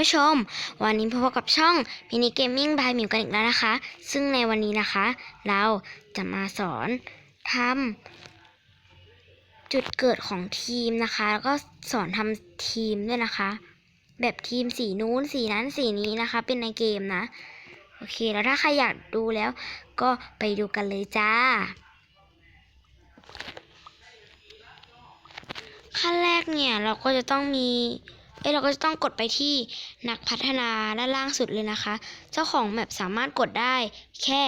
ผู้ชม วันนี้พบกับช่องมินิเกมมิ่งบายมิวกันอีกแล้วนะคะ ซึ่งในวันนี้นะคะ เราจะมาสอนทำจุดเกิดของทีมนะคะ แล้วก็สอนทำทีมด้วยนะคะ แบบทีมสีนู้นสีนั้นสีนี้นะคะ เป็นในเกมนะ โอเค แล้วถ้าใครอยากดูแล้วก็ไปดูกันเลยจ้าขั้นแรกเนี่ยเราก็จะต้องมี เอ้เราก็จะต้องกดไปที่นักพัฒนาด้านล่างสุดเลยนะคะ เจ้าของแมปสามารถกดได้แค่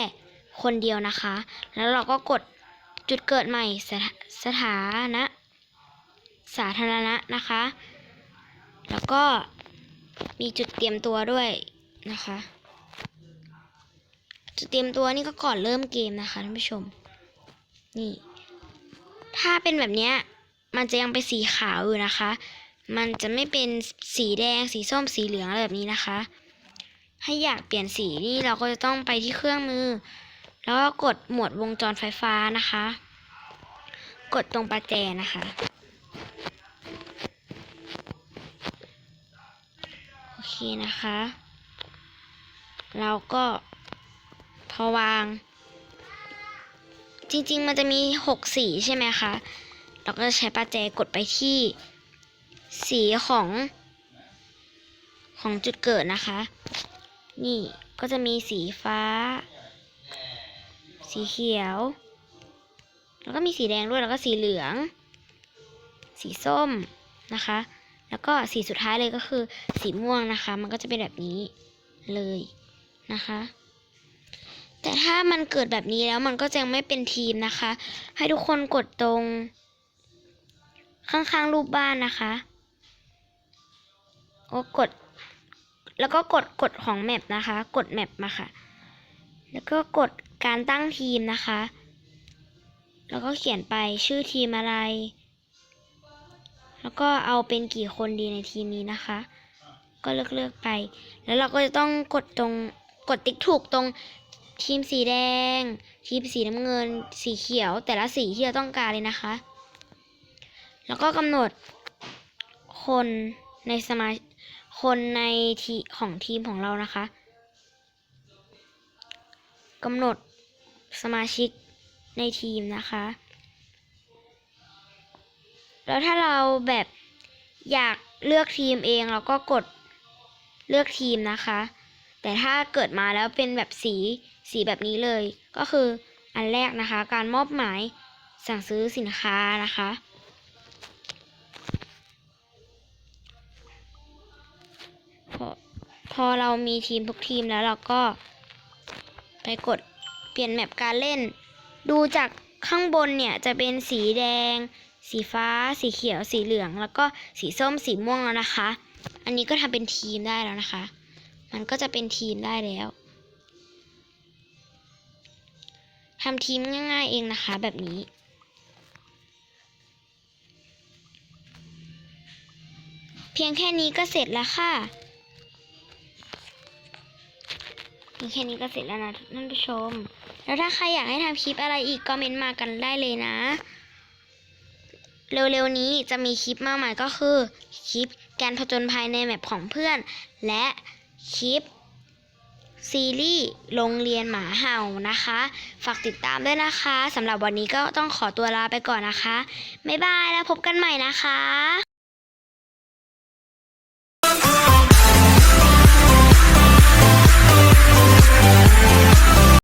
คนเดียวนะคะ แล้วเราก็กดจุดเกิดใหม่สถสถานะสาธารณะนะคะ แล้วก็มีจุดเตรียมตัวด้วยนะคะ จุดเตรียมตัวนี่ก็ก่อนเริ่มเกมนะคะท่านผู้ชม นี่ ถ้าเป็นแบบนี้มันจะยังเป็นสีขาวอยู่นะคะ มันจะไม่เป็นสีแดงสีส้มสีเหลืองอะไรแบบนี้นะคะ ให้อยากเปลี่ยนสีนี่เราก็จะต้องไปที่เครื่องมือ แล้วก็กดหมวดวงจรไฟฟ้านะคะ กดตรงประแจนะคะ โอเคนะคะ เราก็พอวาง จริงๆมันจะมีหกสีใช่ไหมคะ เราก็ใช้ประแจกดไปที่ สีของของจุดเกิดนะคะ นี่ก็จะมีสีฟ้า สีเขียว แล้วก็มีสีแดงด้วยแล้วก็สีเหลือง สีส้มนะคะ แล้วก็สีสุดท้ายเลยก็คือ สีม่วงนะคะ มันก็จะเป็นแบบนี้เลยนะคะ แต่ถ้ามันเกิดแบบนี้แล้วมันก็จะยังไม่เป็นทีมนะคะ ให้ทุกคนกดตรง ข้างๆรูปบ้านนะคะ โอ้กด แล้วก็กดกดของแมปนะคะ กดแมปมาค่ะ แล้วก็กดการตั้งทีมนะคะ แล้วก็เขียนไปชื่อทีมอะไร แล้วก็เอาเป็นกี่คนดีในทีมนี้นะคะ ก็เลือกเลือกไป แล้วเราก็จะต้องกดตรงกดติ๊กถูกตรงทีมสีแดง ทีมสีน้ำเงิน สีเขียว แต่ละสีที่เราต้องการเลยนะคะ แล้วก็กำหนดคนในสมา คนในทีของทีมของเรานะคะกำหนดสมาชิกในทีมนะคะ แล้วถ้าเราแบบอยากเลือกทีมเองเราก็กดเลือกทีมนะคะ แต่ถ้าเกิดมาแล้วเป็นแบบสีสีแบบนี้เลย ก็คืออันแรกนะคะ การมอบหมายสั่งซื้อสินค้านะคะ พอเรามีทีมทุกทีมแล้วเราก็ ไปกดเปลี่ยนแมปการเล่น ดูจากข้างบนเนี่ยจะเป็นสีแดง สีฟ้า สีเขียว สีเหลือง แล้วก็สีส้ม สีม่วงแล้วนะคะ อันนี้ก็ทำเป็นทีมได้แล้วนะคะ มันก็จะเป็นทีมได้แล้วทำทีมง่าย ๆ เองนะคะ แบบนี้ เพียงแค่นี้ก็เสร็จแล้วค่ะ แค่นี้ก็เสร็จแล้วนะท่านผู้ชม แล้วถ้าใครอยากให้ทำคลิปอะไรอีกก็เมนต์มากันได้เลยนะ เร็วๆนี้จะมีคลิปมาใหม่ก็คือ คลิปการผจญภัยในแมปของเพื่อน และคลิปซีรีส์โรงเรียนหมาเห่านะคะ ฝากติดตามด้วยนะคะสำหรับวันนี้ก็ต้องขอตัวลาไปก่อนนะคะ บ๊ายบายแล้วพบกันใหม่นะคะ